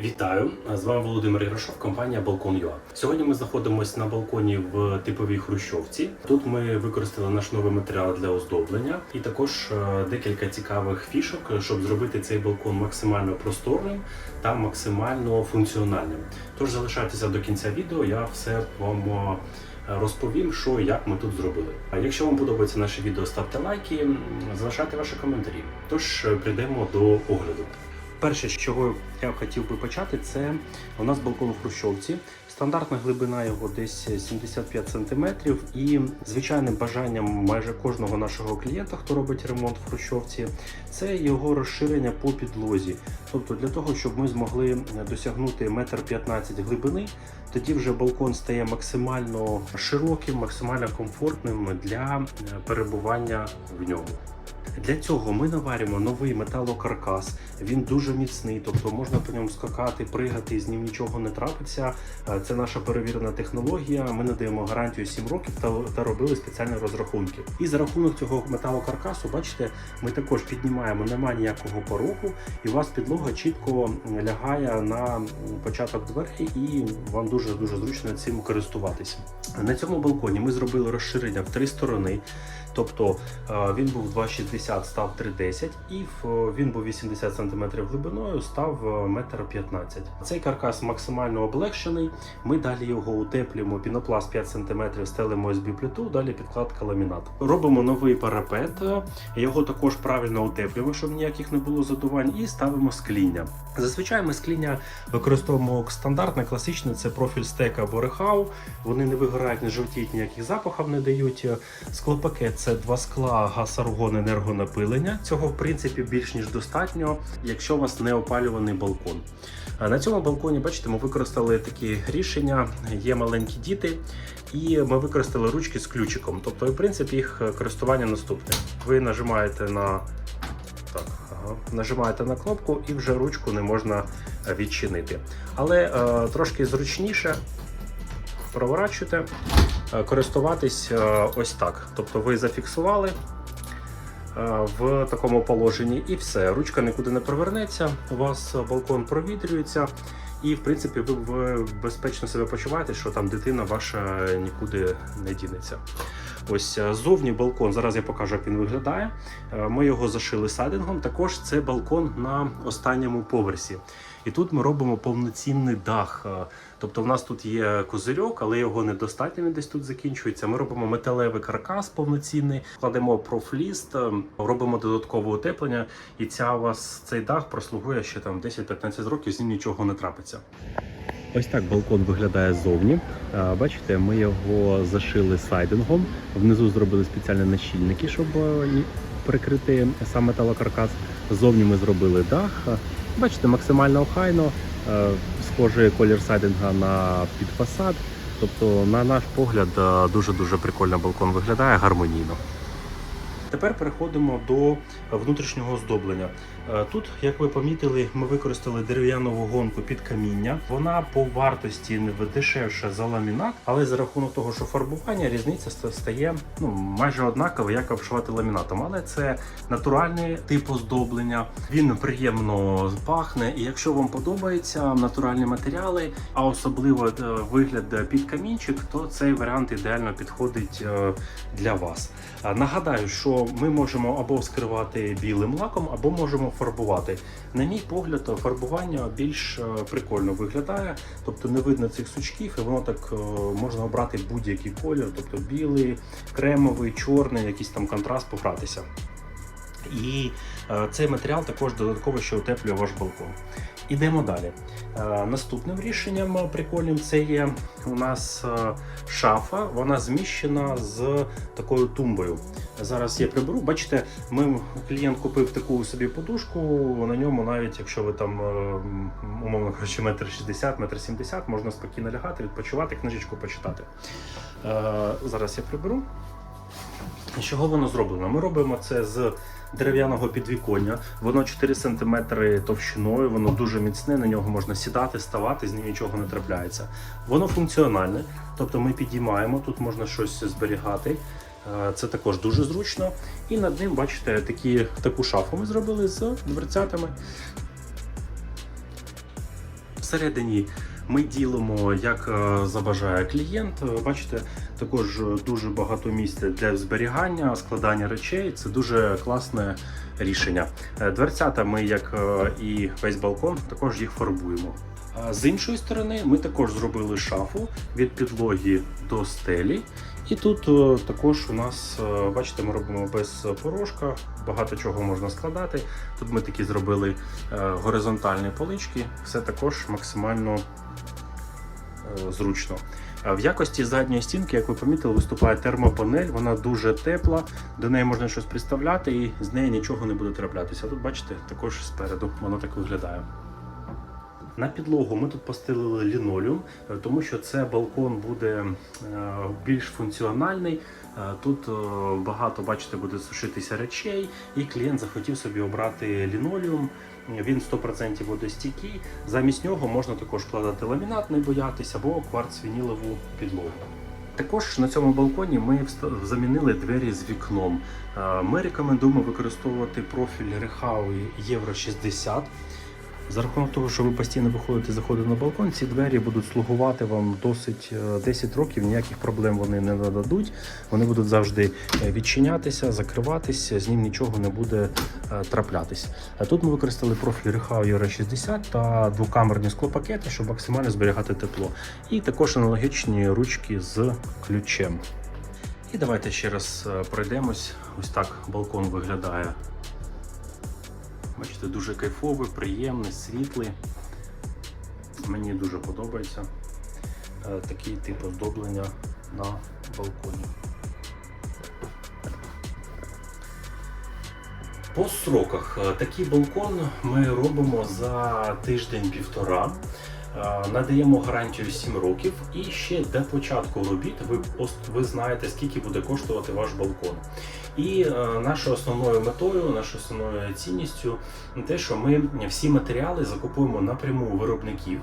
Вітаю! З вами Володимир Іграшов, компанія Балкон.ua. Сьогодні ми знаходимося на балконі в типовій хрущовці. Тут ми використали наш новий матеріал для оздоблення і також е, декілька цікавих фішок, щоб зробити цей балкон максимально просторним та максимально функціональним. Тож залишайтеся до кінця відео, я все вам е, розповім, що як ми тут зробили. А якщо вам подобається наше відео, ставте лайки, залишайте ваші коментарі. Тож е, прийдемо до огляду. Перше, з чого я хотів би почати, це у нас балкон у Хрущовці. Стандартна глибина його десь 75 см. І звичайним бажанням майже кожного нашого клієнта, хто робить ремонт в Хрущовці, це його розширення по підлозі. Тобто для того, щоб ми змогли досягнути 1,15 м глибини, тоді вже балкон стає максимально широким, максимально комфортним для е, перебування в ньому. Для цього ми наваримо новий металокаркас. Він дуже міцний, тобто можна по ньому скакати, пригати, з ним нічого не трапиться. Е, Це наша перевірена технологія. Ми надаємо гарантію 7 років та, та робили спеціальні розрахунки. І за рахунок цього металокаркасу, бачите, ми також піднімаємо, немає ніякого порогу, і у вас підлога чітко лягає на початок дверей, і вам дуже дуже зручно цим користуватися. На цьому балконі ми зробили розширення в три сторони. Тобто е, він був 2,60, став 3,10 і він був 80 см глибиною, став е, 1,15 м. Цей каркас максимально облегшений. Ми далі його утеплюємо, пінопласт 5 см, стелимо СБ плиту, далі підкладка ламінат. Робимо новий парапет, е, його також правильно утеплюємо, щоб ніяких не було задувань, і ставимо скління. Зазвичай ми скління використовуємо стандартне, класичне, це профіль стек або рехау. Вони не вигорають, не жовтіють, ніяких запахів не дають. Склопакет це два скла, газ, аргон, енергонапилення. Цього в принципі більш ніж достатньо, якщо у вас не опалюваний балкон. На цьому балконі, бачите, ми використали такі рішення. Є маленькі діти, і ми використали ручки з ключиком. Тобто, в принципі, їх користування наступне. Ви нажимаєте на так, ага. нажимаєте на кнопку і вже ручку не можна відчинити. Але е, трошки зручніше проворачуєте, е, користуватись е, ось так. Тобто ви зафіксували в такому положенні і все. Ручка нікуди не провернеться, у вас балкон провітрюється. І, в принципі, ви, безпечно себе почуваєте, що там дитина ваша нікуди не дінеться. Ось зовні балкон. Зараз я покажу, як він виглядає. Е, Ми його зашили сайдингом. Також це балкон на останньому поверсі. І тут ми робимо повноцінний дах. Е, Тобто, в нас тут є козирьок, але його недостатньо. Він десь тут закінчується. Ми робимо металевий каркас повноцінний, кладемо профліст, е, робимо додаткове утеплення, і ця у вас цей дах прослугує ще там 10-15 років, з ним нічого не трапиться. Ось так балкон виглядає ззовні. Е, Бачите, ми його зашили сайдингом. Внизу зробили спеціальні нащільники, щоб прикрити сам металокаркас. Ззовні ми зробили дах. Бачите, максимально охайно, е, схожий колір сайдинга на підфасад. Тобто, на наш погляд, е, дуже-дуже прикольно балкон виглядає гармонійно. Тепер переходимо до внутрішнього оздоблення. Е, Тут, як ви помітили, ми використали дерев'яну вагонку під каміння. Вона по вартості не дешевша за ламінат, але за рахунок того, що фарбування різниця стає ну майже однакова, як обшивати ламінатом. Але це натуральний тип оздоблення. Він приємно пахне. І якщо вам подобаються натуральні матеріали, а особливо е, вигляд під камінчик, то цей варіант ідеально підходить е, для вас. Нагадаю, що ми можемо або скривати білим лаком, або можемо фарбувати. На мій погляд, фарбування більш е, прикольно виглядає, тобто не видно цих сучків, і воно так е, можна обрати будь-який колір, тобто білий, кремовий, чорний, якийсь там контраст погратися. І е, цей матеріал також додатково ще утеплює ваш балкон. Ідемо далі. Наступним рішенням прикольним це є у нас шафа. Вона зміщена з такою тумбою. Зараз я приберу. Бачите, ми клієнт купив таку собі подушку. На ньому, навіть якщо ви там е, умовно кажучи, метр шістдесят, метр сімдесят, можна спокійно лягати, відпочивати, книжечку почитати. Е, Зараз я приберу. З чого воно зроблено? Ми робимо це з дерев'яного підвіконня. Воно 4 см товщиною, воно дуже міцне, на нього можна сідати, ставати, з ним нічого не трапляється. Воно функціональне, тобто ми підіймаємо, тут можна щось зберігати. Це також дуже зручно. І над ним, бачите, такі, таку шафу ми зробили з дверцятами. Всередині ми ділимо, як е, забажає клієнт. Е, Бачите, також дуже багато місця для зберігання, складання речей. Це дуже класне рішення. Е, Дверцята ми, як і весь балкон, також їх фарбуємо. З іншої сторони, ми також зробили шафу від підлоги до стелі. І тут е, також у нас, е, бачите, ми робимо без порожка, багато чого можна складати. Тут ми такі зробили е, горизонтальні полички, все також максимально зручно. В якості задньої стінки, як ви помітили, виступає термопанель, вона дуже тепла, до неї можна щось приставляти і з неї нічого не буде траплятися. Тут бачите, також спереду воно так виглядає. На підлогу ми тут постелили лінолеум, е, тому що це балкон буде е, більш функціональний. Е, Тут багато, бачите, буде сушитися речей, і клієнт захотів собі обрати лінолеум. Він 100% водостійкий. Замість нього можна також вкладати ламінат, не боятися, або кварц-вінілову підлогу. Також на цьому балконі ми замінили двері з вікном. Ми рекомендуємо використовувати профіль Рехау Євро 60. За рахунок того, що ви постійно виходите заходите на балкон, ці двері будуть слугувати вам досить е, 10 років, ніяких проблем вони не нададуть. Вони будуть завжди е, відчинятися, закриватися, з ним нічого не буде е, траплятись. Тут ми використали профіль Рехау Euro 60 та двокамерні склопакети, щоб максимально зберігати тепло. І також аналогічні ручки з ключем. І давайте ще раз е, пройдемось. Ось так балкон виглядає Бачите, дуже кайфовий, приємний, світлий. Мені дуже подобається е, такий тип оздоблення на балконі. По сроках Е, такий балкон ми робимо за тиждень-півтора. Е, Надаємо гарантію 7 років, і ще до початку робіт ви, ви знаєте, скільки буде коштувати ваш балкон. І е, нашою основною метою, нашою основною цінністю те, що ми всі матеріали закупуємо напряму виробників,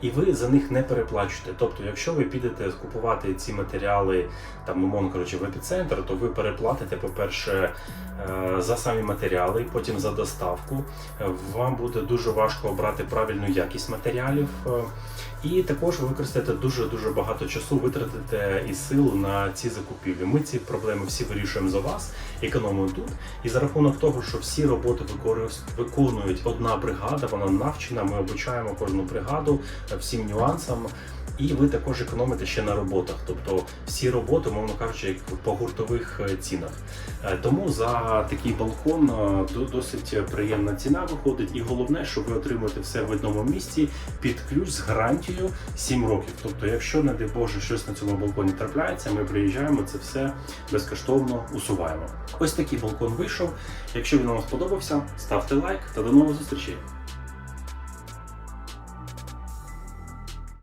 і ви за них не переплачуєте. Тобто, якщо ви підете купувати ці матеріали там, умовно коротше, в епіцентр, то ви переплатите, по-перше, е, за самі матеріали, потім за доставку. Е, Вам буде дуже важко обрати правильну якість матеріалів. І також ви використаєте дуже дуже багато часу, витратите і сил на ці закупівлі. Ми ці проблеми всі вирішуємо за вас, економимо тут. І за рахунок того, що всі роботи виконують одна бригада, вона навчена. Ми обучаємо кожну бригаду е, всім нюансам. І ви також економите ще на роботах, тобто всі роботи, мовно кажучи, по гуртових е, цінах. Е, Тому за такий балкон е, досить приємна ціна виходить. І головне, що ви отримуєте все в одному місці під ключ з гарантією 7 років. Тобто, якщо, не дай Боже, щось на цьому балконі трапляється, ми приїжджаємо, це все безкоштовно усуваємо. Ось такий балкон вийшов. Якщо він вам сподобався, ставте лайк та до нових зустрічей.